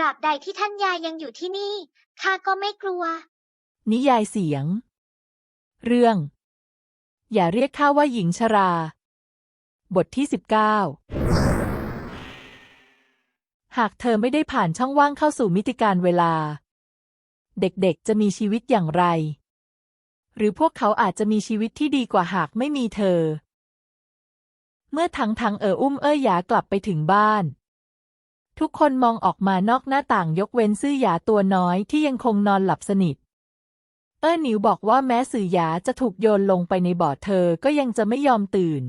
ราบใดที่ท่านยายยังอยู่ที่นี่ ข้าก็ไม่กลัว นิยายเสียง เรื่อง อย่าเรียกข้าว่าหญิงชรา บทที่สิบเก้าหากเธอไม่ได้ผ่านช่องว่างเข้าสู่มิติการเวลา เด็กๆจะมีชีวิตอย่างไร หรือพวกเขาอาจจะมีชีวิตที่ดีกว่าหากไม่มีเธอ เมื่อทังทังเอออุ้มเอ้ยหยากลับไปถึงบ้าน ทุกคนมองออกมานอกหน้าต่างยกเว้นซื่อหยาตัวน้อยที่ยังคงนอนหลับสนิท เอ้อหนิวบอกว่าแม้สื่อหยาจะถูกโยนลงไปในบ่อเธอก็ยังจะไม่ยอมตื่น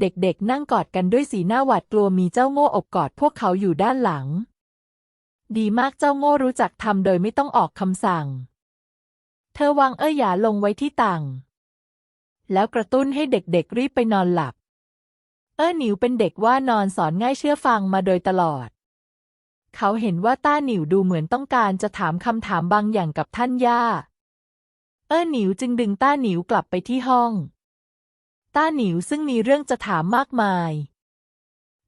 เด็กๆนั่งกอดกันด้วยสีหน้าหวาดกลัวมีเจ้าโง่อบกอดพวกเขาอยู่ด้านหลัง ดีมากเจ้าโง่รู้จักทำโดยไม่ต้องออกคำสั่ง เธอวางเอ้อหยาลงไว้ที่ตังแล้วกระตุ้นให้เด็กๆรีบไปนอนหลับ เอ้อหนิวเป็นเด็กว่านอนสอนง่ายเชื่อฟังมาโดยตลอด เขาเห็นว่าต้าหนิวดูเหมือนต้องการจะถามคำถามบางอย่างกับท่านย่า เอ้อหนิวจึงดึงต้าหนิวกลับไปที่ห้อง ต้าหนิวซึ่งมีเรื่องจะถามมากมาย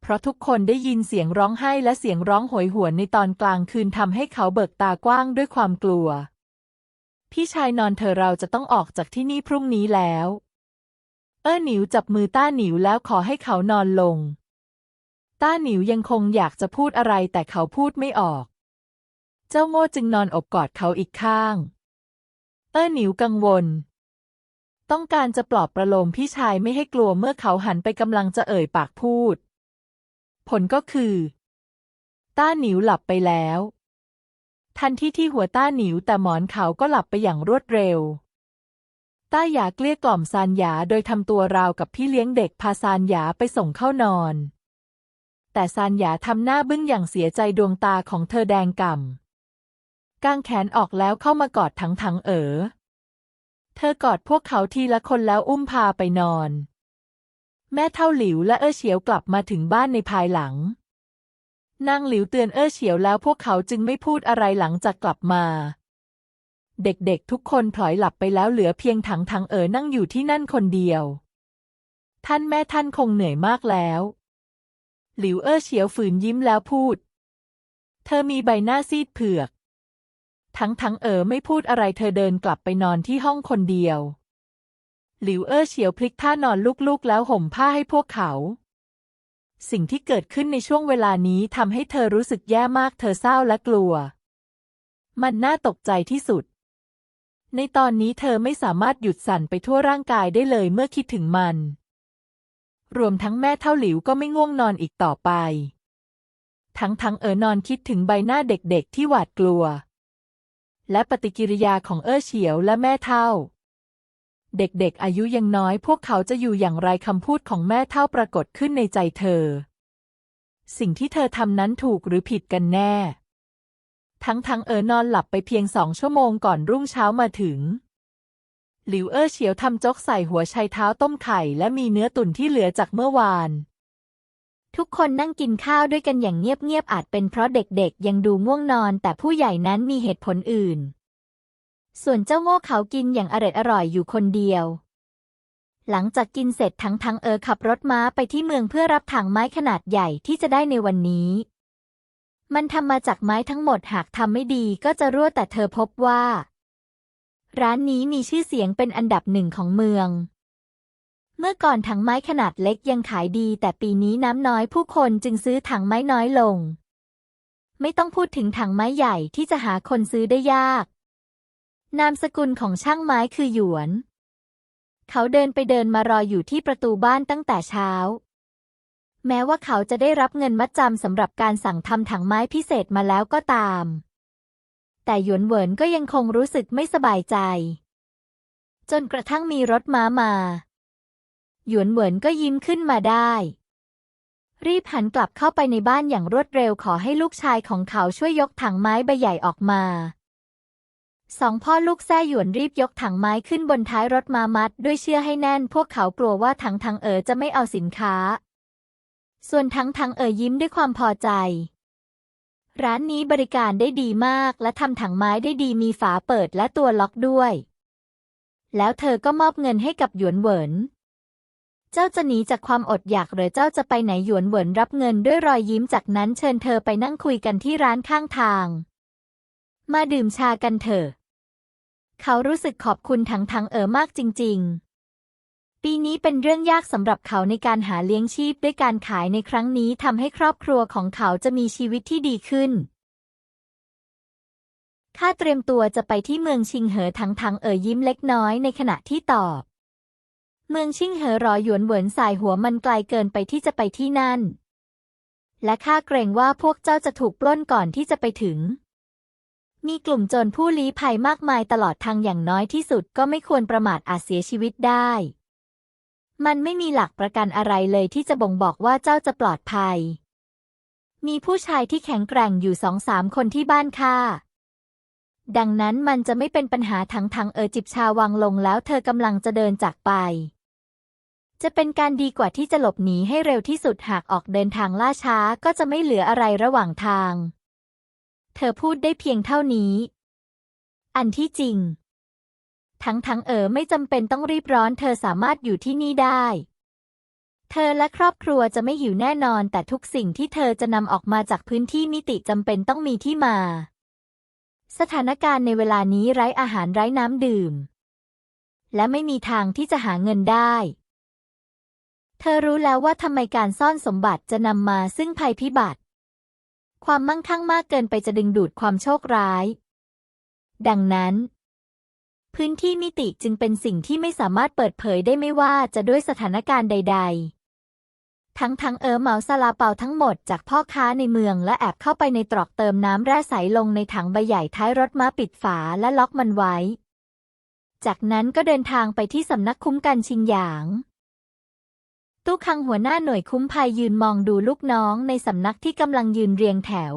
เพราะทุกคนได้ยินเสียงร้องไห้และเสียงร้องโหยหวนในตอนกลางคืนทำให้เขาเบิกตากว้างด้วยความกลัว พี่ชายนอนเธอเราจะต้องออกจากที่นี่พรุ่งนี้แล้ว เอ้อหนิวจับมือต้าหนิวแล้วขอให้เขานอนลง ต้าหนิวยังคงอยากจะพูดอะไรแต่เขาพูดไม่ออก เจ้าโง่จึงนอนอบกอดเขาอีกข้าง เอ้อหนิวกังวล ต้องการจะปลอบประโลมพี่ชายไม่ให้กลัวเมื่อเขาหันไปกำลังจะเอ่ยปากพูด ผลก็คือ ต้าหนิวหลับไปแล้ว ทันที่ที่หัวต้าหนิวแต่หมอนเขาก็หลับไปอย่างรวดเร็ว ต้าหยาเกลี้ยกล่อมซานหยาโดยทำตัวราวกับพี่เลี้ยงเด็กพาซานหยาไปส่งเข้านอน แต่ซานหยาทำหน้าบึ้งอย่างเสียใจดวงตาของเธอแดงก่ำกางแขนออกแล้วเข้ามากอดถังถังเอ๋อ เธอกอดพวกเขาทีละคนแล้วอุ้มพาไปนอน แม่เท่าหลิวและเอ้อเฉียวกลับมาถึงบ้านในภายหลัง นางหลิวเตือนเอ้อเฉียวแล้วพวกเขาจึงไม่พูดอะไรหลังจากกลับมา เด็กๆ ทุกคนพลอยหลับไปแล้วเหลือเพียงถังถังเอ๋อนั่งอยู่ที่นั่นคนเดียว ท่านแม่ท่านคงเหนื่อยมากแล้ว หลิวเอ้อเฉียวฝืนยิ้มแล้วพูด เธอมีใบหน้าซีดเผือก ทั้งทั้งเอ๋อไม่พูดอะไรเธอเดินกลับไปนอนที่ห้องคนเดียว หลิวเอ้อเฉียวพลิกท่านอนลูกๆแล้วห่มผ้าให้พวกเขา สิ่งที่เกิดขึ้นในช่วงเวลานี้ทำให้เธอรู้สึกแย่มากเธอเศร้าและกลัว มันน่าตกใจที่สุด ในตอนนี้เธอไม่สามารถหยุดสั่นไปทั่วร่างกายได้เลยเมื่อคิดถึงมัน รวมทั้งแม่เท่าหลิวก็ไม่ง่วงนอนอีกต่อไป ทั้งทั้งเอ๋อนอนคิดถึงใบหน้าเด็กๆที่หวาดกลัว และปฏิกิริยาของเออเฉียวและแม่เท่า เด็กๆอายุยังน้อยพวกเขาจะอยู่อย่างไรคำพูดของแม่เท่าปรากฏขึ้นในใจเธอ สิ่งที่เธอทำนั้นถูกหรือผิดกันแน่ ทั้งทั้งเออนอนหลับไปเพียงสองชั่วโมงก่อนรุ่งเช้ามาถึง หลิวเออเฉียวทำจกใส่หัวไชเท้าต้มไข่และมีเนื้อตุ๋นที่เหลือจากเมื่อวาน ทุกคนนั่งกินข้าวด้วยกันอย่างเงียบๆอาจเป็นเพราะเด็กๆ ยังดูง่วงนอน แต่ผู้ใหญ่นั้นมีเหตุผลอื่น ส่วนเจ้าโง่เขากินอย่างอร่อยอร่อยอยู่คนเดียวหลังจากกินเสร็จทั้งทั้งเออขับรถม้าไปที่เมืองเพื่อรับถังไม้ขนาดใหญ่ที่จะได้ในวันนี้ มันทำมาจากไม้ทั้งหมดหากทำไม่ดีก็จะรั่วแต่เธอพบว่า ร้านนี้มีชื่อเสียงเป็นอันดับหนึ่งของเมือง เมื่อก่อนถังไม้ขนาดเล็กยังขายดี แต่ปีนี้น้ำน้อยผู้คนจึงซื้อถังไม้น้อยลง ไม่ต้องพูดถึงถังไม้ใหญ่ที่จะหาคนซื้อได้ยาก นามสกุลของช่างไม้คือหยวน เขาเดินไปเดินมารออยู่ที่ประตูบ้านตั้งแต่เช้า แม้ว่าเขาจะได้รับเงินมัดจำสำหรับการสั่งทำถังไม้พิเศษมาแล้วก็ตาม แต่หยวนเหวินก็ยังคงรู้สึกไม่สบายใจ จนกระทั่งมีรถม้ามา หยวนเหวินก็ยิ้มขึ้นมาได้ รีบหันกลับเข้าไปในบ้านอย่างรวดเร็วขอให้ลูกชายของเขาช่วยยกถังไม้ใบใหญ่ออกมาสองพ่อลูกแซ่หยวนรีบยกถังไม้ขึ้นบนท้ายรถมามัด ด้วยเชือกให้แน่น พวกเขากลัวว่าถังทังเอ๋อจะไม่เอาสินค้า ส่วนทั้งทั้งเอ๋อยิ้มด้วยความพอใจ ร้านนี้บริการได้ดีมากและทำถังไม้ได้ดีมีฝาเปิดและตัวล็อกด้วย แล้วเธอก็มอบเงินให้กับหยวนเหวิน เจ้าจะหนีจากความอดอยากหรือเจ้าจะไปไหนหยวนเหวินรับเงินด้วยรอยยิ้มจากนั้นเชิญเธอไปนั่งคุยกันที่ร้านข้างทาง มาดื่มชากันเถอะ เขารู้สึกขอบคุณถังถังเอ๋อมากจริง ๆ ปีนี้เป็นเรื่องยากสำหรับเขาในการหาเลี้ยงชีพด้วยการขายในครั้งนี้ทำให้ครอบครัวของเขาจะมีชีวิตที่ดีขึ้น ข้าเตรียมตัวจะไปที่เมืองชิงเหอถังถังเอ๋ยยิ้มเล็กน้อยในขณะที่ตอบ เมืองชิงเหอรอหยวนเหวินสายหัวมันไกลเกินไปที่จะไปที่นั่น และข้าเกรงว่าพวกเจ้าจะถูกปล้นก่อนที่จะไปถึงมีกลุ่มโจรผู้ลี้ภัยมากมายตลอดทางอย่างน้อยที่สุดก็ไม่ควรประมาทอาจเสียชีวิตได้ มันไม่มีหลักประกันอะไรเลยที่จะบ่งบอกว่าเจ้าจะปลอดภัย มีผู้ชายที่แข็งแกร่งอยู่สองสามคนที่บ้านข้าดังนั้นมันจะไม่เป็นปัญหาทั้งทางเออจิบชาวางลงแล้วเธอกำลังจะเดินจากไป จะเป็นการดีกว่าที่จะหลบหนีให้เร็วที่สุดหากออกเดินทางล่าช้าก็จะไม่เหลืออะไรระหว่างทาง เธอพูดได้เพียงเท่านี้ อันที่จริง ทั้งทั้งเออไม่จำเป็นต้องรีบร้อน เธอสามารถอยู่ที่นี่ได้ เธอและครอบครัวจะไม่หิวแน่นอน แต่ทุกสิ่งที่เธอจะนำออกมาจากพื้นที่มิติจำเป็นต้องมีที่มา สถานการณ์ในเวลานี้ไร้อาหารไร้น้ำดื่ม และไม่มีทางที่จะหาเงินได้เธอรู้แล้วว่าทำไมการซ่อนสมบัติจะนำมาซึ่งภัยพิบัติ ความมั่งคั่งมากเกินไปจะดึงดูดความโชคร้าย ดังนั้น พื้นที่มิติจึงเป็นสิ่งที่ไม่สามารถเปิดเผยได้ไม่ว่าจะด้วยสถานการณ์ใด ๆ ทั้งทั้งเออเหมาซาลาเปาทั้งหมดจากพ่อค้าในเมืองและแอบเข้าไปในตรอกเติมน้ำแร่ใสลงในถังใบใหญ่ท้ายรถม้าปิดฝาและล็อกมันไว้ จากนั้นก็เดินทางไปที่สำนักคุ้มกันชิงหยาง ตู้คังหัวหน้าหน่วยคุ้มภัยยืนมองดูลูกน้องในสำนักที่กำลังยืนเรียงแถว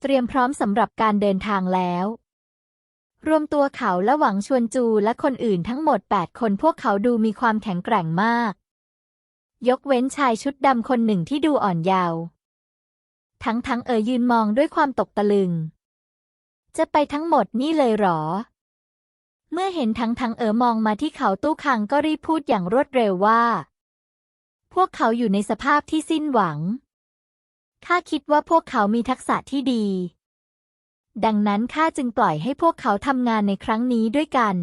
เตรียมพร้อมสำหรับการเดินทางแล้ว รวมตัวเขาและหวังชวนจูและคนอื่นทั้งหมด 8 คนพวกเขาดูมีความแข็งแกร่งมาก ยกเว้นชายชุดดำคนหนึ่งที่ดูอ่อนเยาว์ทั้งทั้งเอ๋ยยืนมองด้วยความตกตะลึง จะไปทั้งหมดนี่เลยหรอ เมื่อเห็นทั้งทั้งเอ๋อมองมาที่เขาตู้คังก็รีบพูดอย่างรวดเร็วว่า พวกเขาอยู่ในสภาพที่สิ้นหวัง ข้าคิดว่าพวกเขามีทักษะที่ดี ดังนั้นข้าจึงปล่อยให้พวกเขาทำงานในครั้งนี้ด้วยกัน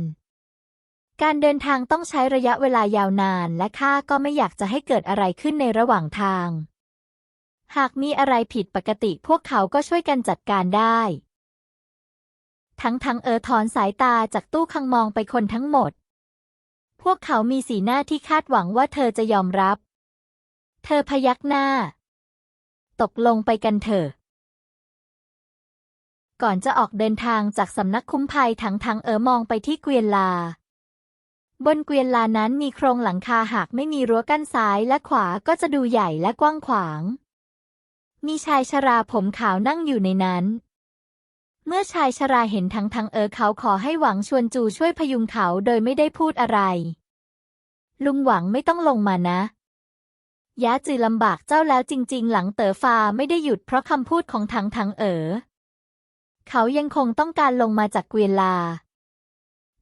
การเดินทางต้องใช้ระยะเวลายาวนานและข้าก็ไม่อยากจะให้เกิดอะไรขึ้นในระหว่างทาง หากมีอะไรผิดปกติพวกเขาก็ช่วยกันจัดการได้ ทั้งทั้งเออถอนสายตาจากตู้คังมองไปคนทั้งหมด พวกเขามีสีหน้าที่คาดหวังว่าเธอจะยอมรับ เธอพยักหน้า ตกลงไปกันเถอะ ก่อนจะออกเดินทางจากสำนักคุ้มภัยทั้งทังเออมองไปที่เกวียนลา บนเกวียนลานั้นมีโครงหลังคาหากไม่มีรั้วกั้นซ้ายและขวาก็จะดูใหญ่และกว้างขวาง มีชายชราผมขาวนั่งอยู่ในนั้น เมื่อชายชราเห็นทั้งทังเออเขาขอให้หวังชวนจูช่วยพยุงเขาโดยไม่ได้พูดอะไร ลุงหวังไม่ต้องลงมานะย้าจือลำบากเจ้าแล้วจริง ๆ หลังเต๋อฟ้าไม่ได้หยุดเพราะคำพูดของทังทังเอ๋อ เขายังคงต้องการลงมาจากเกวียนลา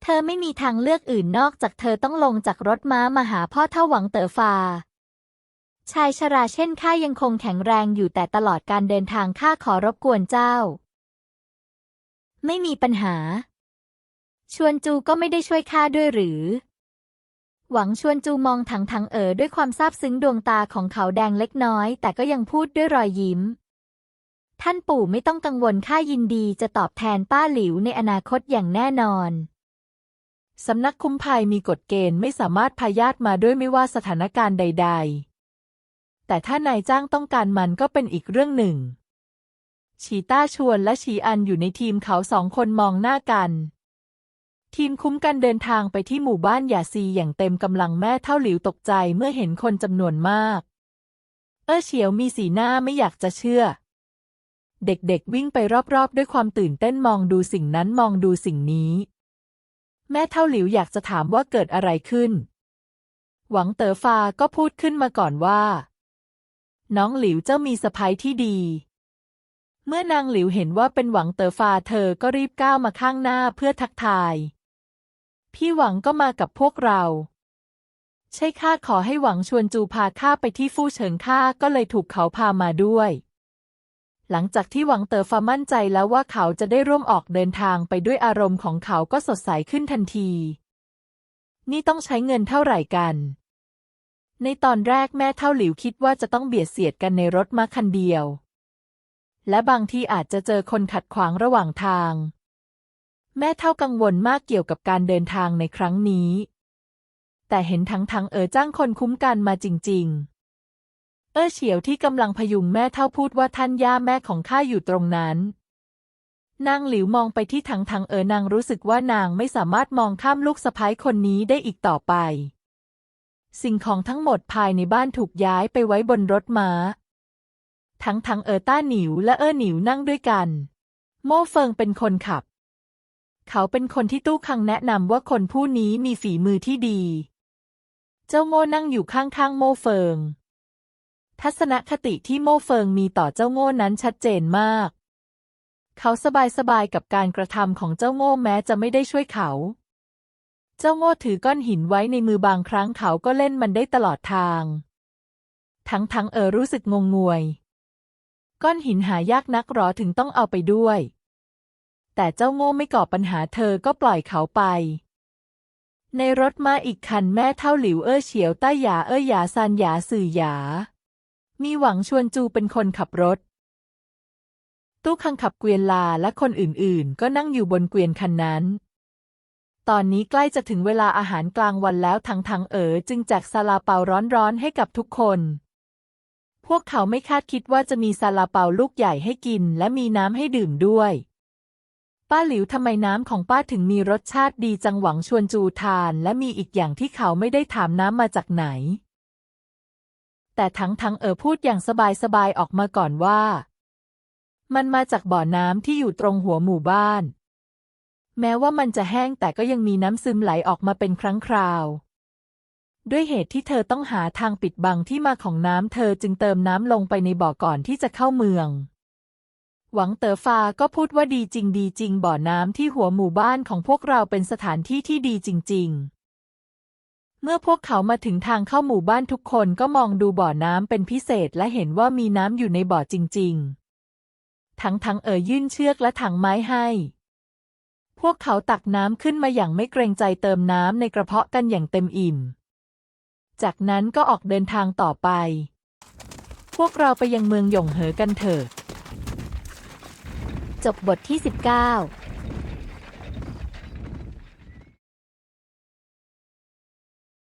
เธอไม่มีทางเลือกอื่นนอกจากเธอต้องลงจากรถม้ามาหาพ่อเท่าหวังเต๋อฟ้าชายชราเช่นข้ายังคงแข็งแรงอยู่แต่ตลอดการเดินทางข้าขอรบกวนเจ้า ไม่มีปัญหา ชวนจูก็ไม่ได้ช่วยข้าด้วยหรือ หวังชวนจูมองถังถังเอ๋อด้วยความซาบซึ้งดวงตาของเขาแดงเล็กน้อย แต่ก็ยังพูดด้วยรอยยิ้ม ท่านปู่ไม่ต้องกังวลข้ายินดีจะตอบแทนป้าหลิวในอนาคตอย่างแน่นอน สำนักคุ้มภัยมีกฎเกณฑ์ไม่สามารถพาญาติมาด้วยไม่ว่าสถานการณ์ใด ๆ แต่ถ้านายจ้างต้องการมันก็เป็นอีกเรื่องหนึ่ง ชีต้าชวนและชีอันอยู่ในทีมเขาสองคนมองหน้ากัน ทีมคุ้มกันเดินทางไปที่หมู่บ้านหยาซีอย่างเต็มกำลังแม่เท่าหลิวตกใจเมื่อเห็นคนจำนวนมาก เออเฉียวมีสีหน้าไม่อยากจะเชื่อ เด็กๆ วิ่งไปรอบๆ ด้วยความตื่นเต้นมองดูสิ่งนั้นมองดูสิ่งนี้ แม่เท่าหลิวอยากจะถามว่าเกิดอะไรขึ้น หวังเต๋อฟาก็พูดขึ้นมาก่อนว่า น้องหลิวเจ้ามีสะพ้ยที่ดี เมื่อนางหลิวเห็นว่าเป็นหวังเต๋อฟาเธอก็รีบก้าวมาข้างหน้าเพื่อทักทาย พี่หวังก็มากับพวกเราใช่ข้าขอให้หวังชวนจูพาข้าไปที่ฟู่เฉิงข้าก็เลยถูกเขาพามาด้วย หลังจากที่หวังเต๋อฟ้ามั่นใจแล้วว่าเขาจะได้ร่วมออกเดินทางไปด้วยอารมณ์ของเขาก็สดใสขึ้นทันที นี่ต้องใช้เงินเท่าไหร่กัน ในตอนแรกแม่เท่าหลิวคิดว่าจะต้องเบียดเสียดกันในรถมาคันเดียว และบางทีอาจจะเจอคนขัดขวางระหว่างทาง แม่เท่ากังวลมากเกี่ยวกับการเดินทางในครั้งนี้ แต่เห็นทั้งทั้งเออจ้างคนคุ้มกันมาจริง ๆ เออเฉียวที่กำลังพยุงแม่เท่าพูดว่าท่านย่าแม่ของข้าอยู่ตรงนั้น นางหลิวมองไปที่ทั้งทั้งเออนางรู้สึกว่านางไม่สามารถมองข้ามลูกสะพ้ายคนนี้ได้อีกต่อไป สิ่งของทั้งหมดภายในบ้านถูกย้ายไปไว้บนรถม้า ทั้งทั้งเออต้าหนิวและเออหนิวนั่งด้วยกัน โม่เฟิงเป็นคนขับ เขาเป็นคนที่ตู้คังแนะนำว่าคนผู้นี้มีฝีมือที่ดี เจ้าโง่นั่งอยู่ข้างๆโม่เฟิง ทัศนคติที่โม่เฟิงมีต่อเจ้าโง่นั้นชัดเจนมาก เขาสบายๆกับการกระทำของเจ้าโง่แม้จะไม่ได้ช่วยเขา เจ้าโง่ถือก้อนหินไว้ในมือบางครั้งเขาก็เล่นมันได้ตลอดทาง ทั้งๆเออรู้สึกงงงวย ก้อนหินหายากนักหรอถึงต้องเอาไปด้วย แต่เจ้าโง่ไม่ก่อปัญหาเธอก็ปล่อยเขาไปในรถมาอีกคันแม่เท่าหลิวเอ้อเฉียวต้าหยาเอ้อหยาซานหยาสื่อหยา มีหวังชวนจูเป็นคนขับรถ ตู้คังขับเกวียนลาและคนอื่นๆ ก็นั่งอยู่บนเกวียนคันนั้น ตอนนี้ใกล้จะถึงเวลาอาหารกลางวันแล้วทั้งทังเอ๋อจึงแจกซาลาเปาร้อนๆให้กับทุกคน พวกเขาไม่คาดคิดว่าจะมีซาลาเปาลูกใหญ่ให้กินและมีน้ำให้ดื่มด้วย ป้าหลิวทำไมน้ำของป้าถึงมีรสชาติดีจังหวังชวนจูทาน และมีอีกอย่างที่เขาไม่ได้ถามน้ำมาจากไหน แต่ทั้งทั้งเออพูดอย่างสบายๆออกมาก่อนว่า มันมาจากบ่อน้ำที่อยู่ตรงหัวหมู่บ้าน แม้ว่ามันจะแห้งแต่ก็ยังมีน้ำซึมไหลออกมาเป็นครั้งคราว ด้วยเหตุที่เธอต้องหาทางปิดบังที่มาของน้ำเธอจึงเติมน้ำลงไปในบ่อก่อนที่จะเข้าเมืองหวังเต๋อฟาก็พูดว่าดีจริงดีจริงบ่อน้ำที่หัวหมู่บ้านของพวกเราเป็นสถานที่ที่ดีจริง ๆ เมื่อพวกเขามาถึงทางเข้าหมู่บ้านทุกคนก็มองดูบ่อน้ำเป็นพิเศษและเห็นว่ามีน้ำอยู่ในบ่อจริง ๆ ทั้งทั้งเอ่ยยื่นเชือกและถังไม้ให้ พวกเขาตักน้ำขึ้นมาอย่างไม่เกรงใจเติมน้ำในกระเพาะกันอย่างเต็มอิ่ม จากนั้นก็ออกเดินทางต่อไป พวกเราไปยังเมืองหยงเหอกันเถิดจบบทที่ 19